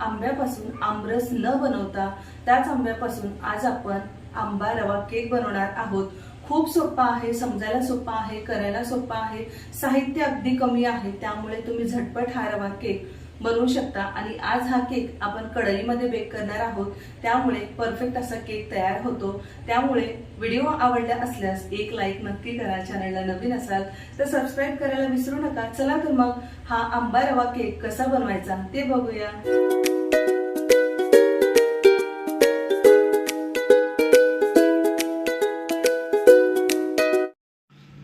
आंब्यापासून आमरस न बनवता त्याच आंब्यापासून आज आपण आंबा रवा केक बनवणार आहोत. खूप सोपा आहे समजायला सोपा आहे करायला सोपा आहे. साहित्य अगदी कमी आहे त्यामुळे तुम्ही झटपट हा रवा केक बनवू शकता. आणि आज हा केक आपण कढईमध्ये बेक करणार आहोत. त्यामुळे परफेक्ट असा केक तयार होतो. त्यामुळे व्हिडिओ आवडला असल्यास एक लाईक नक्की करा. चॅनलला नवीन असाल तर सबस्क्राईब करायला विसरू नका. चला तर मग हा आंबा रवा केक कसा बनवायचा ते बघूया.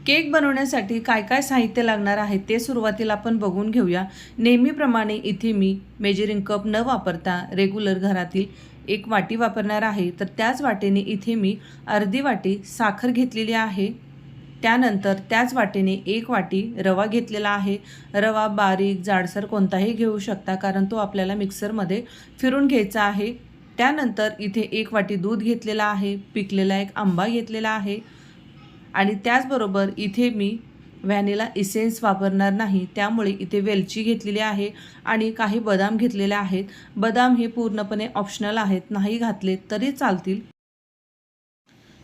केक बनवण्यासाठी काय काय साहित्य लागणार आहे ते सुरुवातीला आपण बघून घेऊया. नेहमीप्रमाणे इथे मी मेजरिंग कप न वापरता रेग्युलर घरातील एक वाटी वापरणार आहे. तर त्याच वाटेने इथे मी अर्धी वाटी साखर घेतलेली आहे. त्यानंतर त्याच वाटेने एक वाटी रवा घेतलेला आहे. रवा बारीक जाडसर कोणताही घेऊ शकता कारण तो आपल्याला मिक्सरमध्ये फिरून घ्यायचा आहे. त्यानंतर इथे एक वाटी दूध घेतलेला आहे. पिकलेला एक आंबा घेतलेला आहे. आणि त्याचबरोबर इथे मी व्हॅनिला इसेन्स वापरणार नाही त्यामुळे इथे वेलची घेतलेली आहे आणि काही बदाम घेतलेले आहेत. बदाम हे पूर्णपणे ऑप्शनल आहेत नाही घातले तरी चालतील.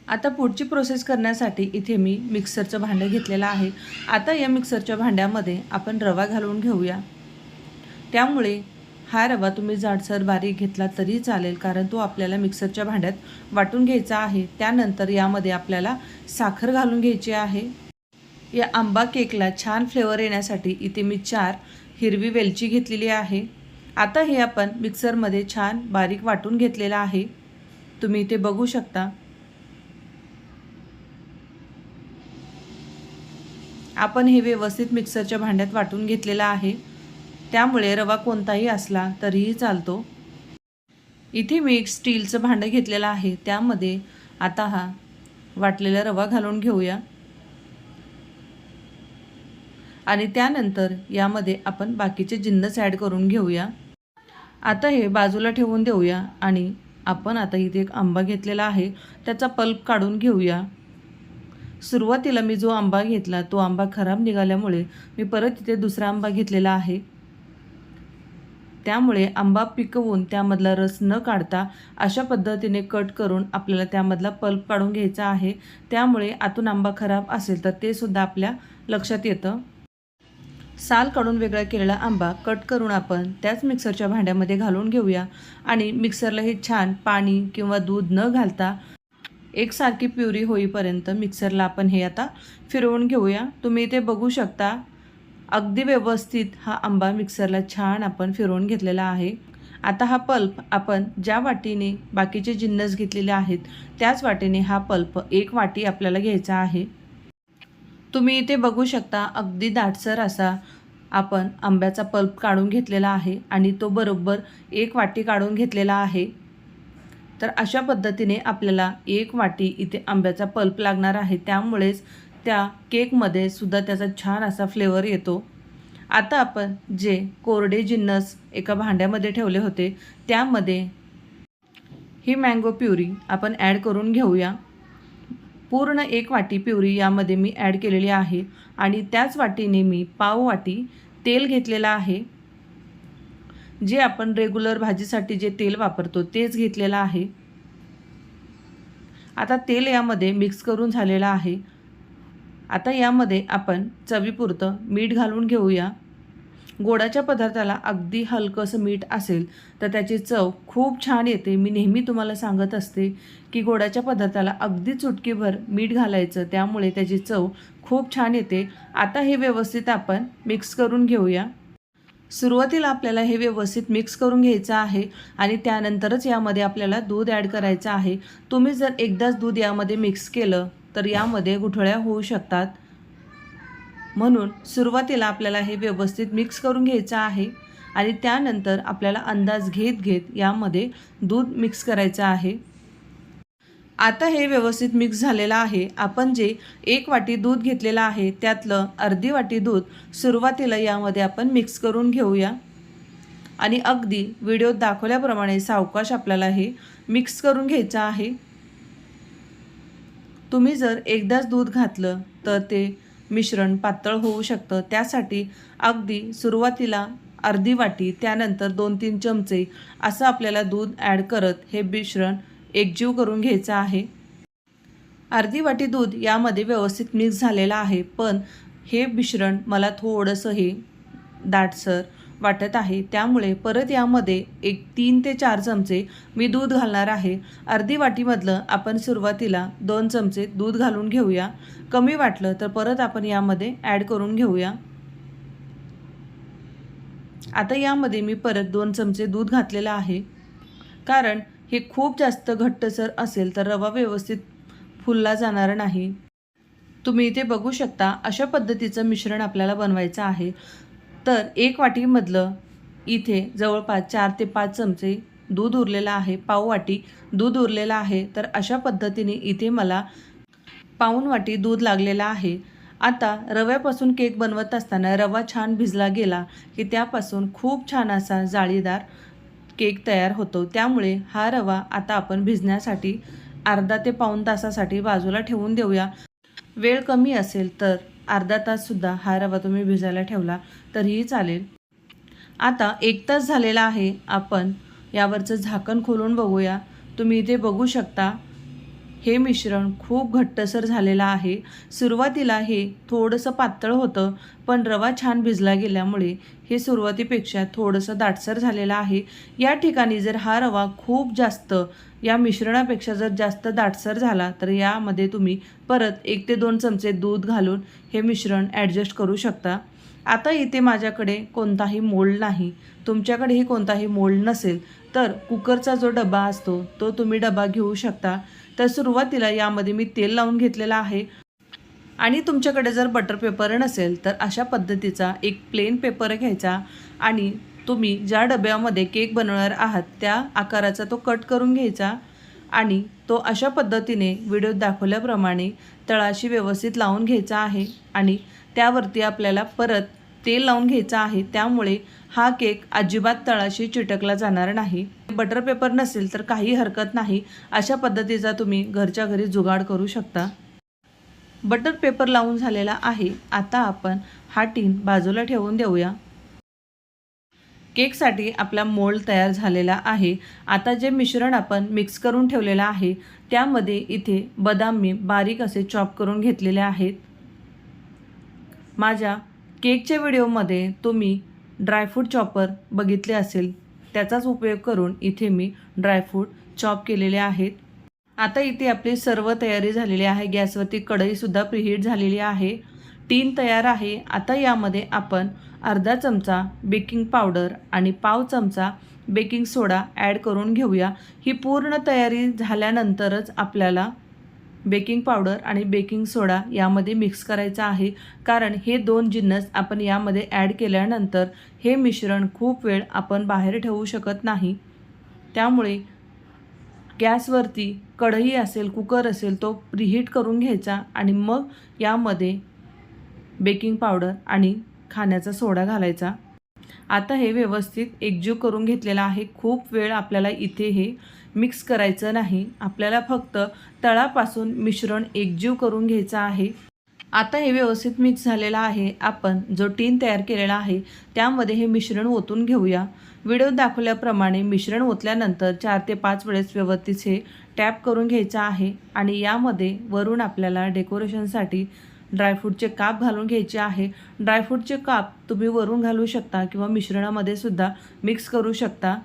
आता पुढची प्रोसेस करण्यासाठी इथे मी मिक्सरचं भांडं घेतलेलं आहे. आता या मिक्सरच्या भांड्यामध्ये आपण रवा घालून घेऊया. त्यामुळे हा रवा तुम्ही जाडसर बारीक घेतला तरी चालेल कारण तो आपल्याला मिक्सरच्या भांड्यात वाटून घ्यायचा आहे. त्यानंतर यामध्ये आपल्याला साखर घालून घ्यायची आहे. या आंबा केकला छान फ्लेवर येण्यासाठी इथे मी चार हिरवी वेलची घेतलेली आहे. आता हे आपण मिक्सरमध्ये छान बारीक वाटून घेतलेलं आहे. तुम्ही इथे बघू शकता. आपण हे व्यवस्थित मिक्सरच्या भांड्यात वाटून घेतलेलं आहे. त्यामुळे रवा कोणताही असला तरीही चालतो. इथे मी एक स्टीलचं भांडं घेतलेलं आहे. त्यामध्ये आता हा वाटलेला रवा घालून घेऊया. आणि त्यानंतर यामध्ये आपण बाकीचे जिन्नस ॲड करून घेऊया. आता हे बाजूला ठेवून देऊया आणि आपण आता इथे एक आंबा घेतलेला आहे. त्याचा पल्प काढून घेऊया. सुरुवातीला मी जो आंबा घेतला तो आंबा खराब निघाल्यामुळे मी परत इथे दुसरा आंबा घेतलेला आहे. त्यामुळे आंबा पिकवून त्यामधला रस न काढता अशा पद्धतीने कट करून आपल्याला त्यामधला पल्प काढून घ्यायचा आहे. त्यामुळे आतून आंबा खराब असेल तर ते सुद्धा आपल्या लक्षात येतं. साल काढून वेगळा केलेला आंबा कट करून आपण त्याच मिक्सरच्या भांड्यामध्ये घालून घेऊया आणि मिक्सरला हे छान पाणी किंवा दूध न घालता एकसारखी प्युरी होईपर्यंत मिक्सरला आपण हे आता फिरवून घेऊया. तुम्ही इथे बघू शकता अगदी व्यवस्थित हा आंबा मिक्सरला छान आपण फिरवून घेतलेला आहे. आता हा पल्प आपण ज्या वाटीने बाकीचे जिन्नस घेतलेले आहेत त्याच वाटीने हा पल्प एक वाटी आपल्याला घ्यायचा आहे. तुम्ही इथे बघू शकता अगदी दाटसर असा आपण आंब्याचा पल्प काढून घेतलेला आहे आणि तो बरोबर एक वाटी काढून घेतलेला आहे. तर अशा पद्धतीने आपल्याला एक वाटी इथे आंब्याचा पल्प लागणार आहे. त्यामुळेच त्या केकमध्ये सुद्धा त्याचा छान असा फ्लेवर येतो. आता आपण जे कोरडे जिन्नस एका भांड्यामध्ये ठेवले होते त्यामध्ये ही मँगो प्युरी आपण ॲड करून घेऊया. पूर्ण एक वाटी प्युरी यामध्ये मी ॲड केलेली आहे आणि त्याच वाटीने मी पाव वाटी तेल घेतलेलं आहे. जे आपण रेग्युलर भाजीसाठी जे तेल वापरतो तेच घेतलेलं आहे. आता तेल यामध्ये मिक्स करून झालेलं आहे. आता यामध्ये आपण चवीपुरतं मीठ घालून घेऊया. गोडाच्या पदार्थाला अगदी हलकंसं मीठ असेल तर त्याची चव खूप छान येते. मी नेहमी तुम्हाला सांगत असते की गोडाच्या पदार्थाला अगदी चुटकीभर मीठ घालायचं त्यामुळे त्याची चव खूप छान येते. आता हे व्यवस्थित आपण मिक्स करून घेऊया. सुरुवातीला आपल्याला हे व्यवस्थित मिक्स करून घ्यायचं आहे आणि त्यानंतरच यामध्ये आपल्याला दूध ॲड करायचं आहे. तुम्ही जर एकदाच दूध यामध्ये मिक्स केलं तर यामध्ये गुठळ्या होऊ शकतात. म्हणून सुरुवातीला आपल्याला हे व्यवस्थित मिक्स करून घ्यायचं आहे आणि त्यानंतर आपल्याला अंदाज घेत घेत यामध्ये दूध मिक्स करायचं आहे. आता हे व्यवस्थित मिक्स झालेलं आहे. आपण जे एक वाटी दूध घेतलेलं आहे त्यातलं अर्धी वाटी दूध सुरुवातीला यामध्ये आपण मिक्स करून घेऊया. आणि अगदी व्हिडिओत दाखवल्याप्रमाणे सावकाश आपल्याला हे मिक्स करून घ्यायचं आहे. तुम्ही जर एकदाच दूध घातलं तर ते मिश्रण पातळ होऊ शकतं. त्यासाठी अगदी सुरुवातीला अर्धी वाटी त्यानंतर दोन तीन चमचे असं आपल्याला दूध ॲड करत हे मिश्रण एकजीव करून घ्यायचं आहे. अर्धी वाटी दूध यामध्ये व्यवस्थित मिक्स झालेलं आहे पण हे मिश्रण मला थोडंसं हे दाटसर वाटत आहे. त्यामुळे परत यामध्ये एक तीन ते चार चमचे मी दूध घालणार आहे. अर्धी वाटीमधलं आपण सुरुवातीला दोन चमचे दूध घालून घेऊया. कमी वाटलं तर परत आपण यामध्ये ॲड करून घेऊया. आता यामध्ये मी परत दोन चमचे दूध घातलेलं आहे. कारण हे खूप जास्त घट्टसर असेल तर रवा व्यवस्थित फुलला जाणार नाही. तुम्ही इथे बघू शकता अशा पद्धतीचं मिश्रण आपल्याला बनवायचं आहे. तर एक वाटीमधलं इथे जवळपास चार ते पाच चमचे दूध उरलेलं आहे पाव वाटी दूध उरलेलं आहे. तर अशा पद्धतीने इथे मला पाऊन वाटी दूध लागलेलं आहे. आता रव्यापासून केक बनवत असताना रवा छान भिजला गेला की त्यापासून खूप छान असा जाळीदार केक तयार होतो. त्यामुळे हा रवा आता आपण भिजण्यासाठी अर्धा ते पाऊण तासासाठी बाजूला ठेवून देऊया. वेळ कमी असेल तर अर्धा ताससुद्धा हा रवा तुम्ही भिजायला ठेवला तरीही चालेल. आता एक तास झालेला आहे. आपण यावरचं झाकण खोलून बघूया. तुम्ही इथे बघू शकता हे मिश्रण खूप घट्टसर झालेलं आहे. सुरुवातीला हे थोडंसं पातळ होतं पण रवा छान भिजला गेल्यामुळे हे सुरुवातीपेक्षा थोडंसं दाटसर झालेलं आहे. या ठिकाणी जर हा रवा खूप जास्त या मिश्रणापेक्षा जर जास्त दाटसर झाला तर यामध्ये तुम्ही परत एक ते दोन चमचे दूध घालून हे मिश्रण ॲडजस्ट करू शकता. आता इथे माझ्याकडे कोणताही मोल्ड नाही. तुमच्याकडेही कोणताही मोल्ड नसेल तर कुकरचा जो डबा असतो तो तुम्ही डबा घेऊ शकता. तर सुरुवातीला यामध्ये मी तेल लावून घेतलेलं आहे. आणि तुमच्याकडे जर बटर पेपर नसेल तर अशा पद्धतीचा एक प्लेन पेपर घ्यायचा आणि तुम्ही ज्या डब्यामध्ये केक बनवणार आहात त्या आकाराचा तो कट करून घ्यायचा आणि तो अशा पद्धतीने व्हिडिओत दाखवल्याप्रमाणे तळाशी व्यवस्थित लावून घ्यायचा आहे आणि त्यावरती आपल्याला परत तेल लावून घ्यायचं आहे त्यामुळे हा केक अजिबात तळाशी चिटकला जाणार नाही. बटर पेपर नसेल तर काही हरकत नाही अशा पद्धतीचा तुम्ही घरच्या घरी जुगाड करू शकता. बटर पेपर लावून झालेला आहे आता आपण हा टीन बाजूला ठेवून देऊया. केकसाठी आपला मोल्ड तयार झालेला आहे. आता जे मिश्रण आपण मिक्स करून ठेवलेलं आहे त्यामध्ये इथे बदाम मी बारीक असे चॉप करून घेतलेले आहेत. माझ्या केकच्या व्हिडिओमध्ये तुम्ही ड्रायफ्रूट चॉपर बघितले असेल त्याचाच उपयोग करून इथे मी ड्रायफ्रूट चॉप केलेले आहेत. आता इथे आपली सर्व तयारी झालेली आहे गॅसवरती कढईसुद्धा प्रिहीट झालेली आहे. टीन तयार आहे. आता यामध्ये आपण अर्धा चमचा बेकिंग पावडर आणि पाव चमचा बेकिंग सोडा ॲड करून घेऊया. ही पूर्ण तयारी झाल्यानंतरच आपल्याला बेकिंग पावडर आणि बेकिंग सोडा यामध्ये मिक्स करायचा आहे. कारण हे दोन जिन्नस आपण यामध्ये ॲड केल्यानंतर हे मिश्रण खूप वेळ आपण बाहेर ठेवू शकत नाही. त्यामुळे गॅसवरती कढई असेल कुकर असेल तो प्रीहीट करून घ्यायचा आणि मग यामध्ये बेकिंग पावडर आणि खाण्याचा सोडा घालायचा. आता हे व्यवस्थित एकजीव करून घेतलेलं आहे. खूप वेळ आपल्याला इथे हे मिक्स करायचं नाही. आपल्याला फक्त तळापासून मिश्रण एकजीव करून घ्यायचं आहे. आता हे व्यवस्थित मिक्स झालेलं आहे. आपण जो टीन तयार केलेला आहे त्यामध्ये हे मिश्रण ओतून घेऊया. व्हिडिओ दाखवल्याप्रमाणे मिश्रण ओतल्यानंतर चार ते पाच वेळेस व्यवस्थित हे टॅप करून घ्यायचं आहे आणि यामध्ये वरून आपल्याला डेकोरेशनसाठी ड्रायफ्रूटचे काप घालून घ्यायचे आहे. ड्रायफ्रूटचे काप तुम्ही वरून घालू शकता किंवा मिश्रणामध्ये सुद्धा मिक्स करू शकता.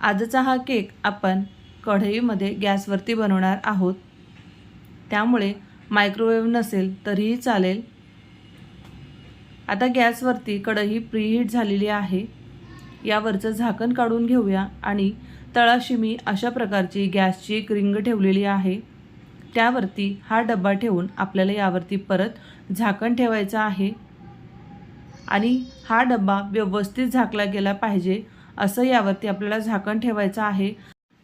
आजचा हा केक आपण कढईमध्ये गॅसवरती बनवणार आहोत. त्यामुळे मायक्रोवेव्ह नसेल तरीही चालेल. आता गॅसवरती कढई प्रीहीट झालेली आहे. यावरचं झाकण काढून घेऊया आणि तळाशी मी अशा प्रकारची गॅसची एक रिंग ठेवलेली आहे. त्यावरती हा डब्बा ठेवून आपल्याला यावरती परत झाकण ठेवायचं आहे. आणि हा डब्बा व्यवस्थित झाकला गेला पाहिजे असं यावरती आपल्याला झाकण ठेवायचं आहे.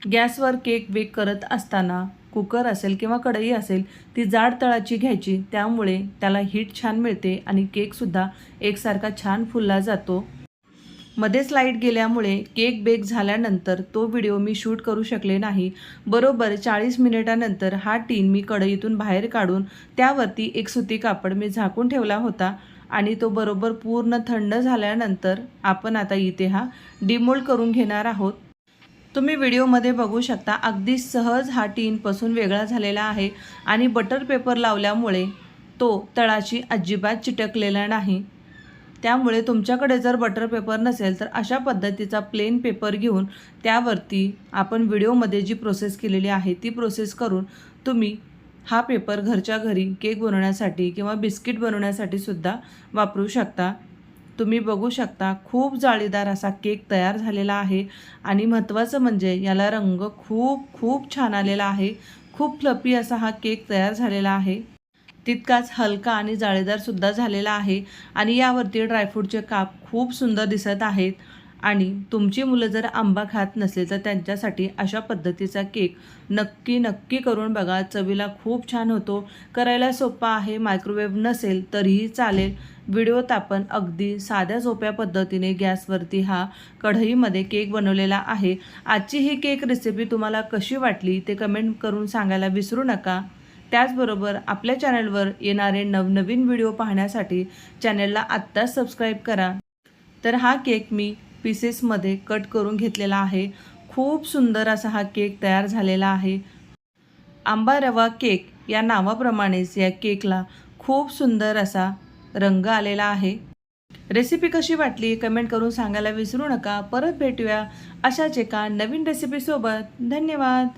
गॅसवर केक बेक करत असताना कुकर असेल किंवा कढई असेल ती जाड तळाची घ्यायची. त्यामुळे त्याला हीट छान मिळते आणि केकसुद्धा एकसारखा छान फुलला जातो. मध्येच लाइट गेल्यामुळे केक बेक झाल्यानंतर तो व्हिडिओ मी शूट करू शकले नाही. बरोबर चाळीस मिनिटानंतर हा टीन मी कढईतून बाहेर काढून त्यावरती एक सुती कापड मी झाकून ठेवला होता. आणि तो बरोबर पूर्ण थंड झाल्यानंतर आपण आता इथे हा डिमोल्ड करून घेणार आहोत. तुम्ही व्हिडिओमध्ये बघू शकता अगदी सहज हा टीनपासून वेगळा झालेला आहे आणि बटर पेपर लावल्यामुळे तो तळाशी अजिबात चिटकलेला नाही. त्यामुळे तुमच्याकडे जर बटर पेपर नसेल तर अशा पद्धतीचा प्लेन पेपर घेऊन त्यावरती आपण व्हिडिओमध्ये जी प्रोसेस केलेली आहे ती प्रोसेस करून तुम्ही हा पेपर घरच्या घरी केक बनवण्यासाठी किंवा बिस्किट बनवण्यासाठी सुद्धा वापरू शकता. तुम्ही बघू शकता खूप जाळीदार असा केक तयार झालेला आहे आणि महत्त्वाचं म्हणजे याला रंग खूप खूप छान आलेला आहे. खूप फ्लपी असा हा केक तयार झालेला आहे. तितकाच हलका आणि जाळीदारसुद्धा झालेला आहे आणि यावरती ड्रायफ्रूटचे काप खूप सुंदर दिसत आहेत. आणि तुमची मुलं जर आंबा खात नसले तर त्यांच्यासाठी अशा पद्धतीचा केक नक्की नक्की करून बघा. चवीला खूप छान होतो. करायला सोपा आहे मायक्रोवेव्ह नसेल तरीही चालेल. व्हिडिओत आपण अगदी साध्या सोप्या पद्धतीने गॅसवरती हा कढईमध्ये केक बनवलेला आहे. आजची ही केक रेसिपी तुम्हाला कशी वाटली ते कमेंट करून सांगायला विसरू नका. त्याचबरोबर आपल्या चॅनलवर येणारे नवनवीन व्हिडिओ पाहण्यासाठी चॅनलला आत्ताच सबस्क्राईब करा. तर हा केक मी पीसेसमध्ये कट करून घेतलेला आहे. खूप सुंदर असा हा केक तयार झालेला आहे. आंबा रवा केक या नावाप्रमाणेच या केकला खूप सुंदर असा रंग आलेला आहे. रेसिपी कशी वाटली कमेंट करून सांगायला विसरू नका. परत भेटूया अशाच एका नवीन रेसिपीसोबत धन्यवाद.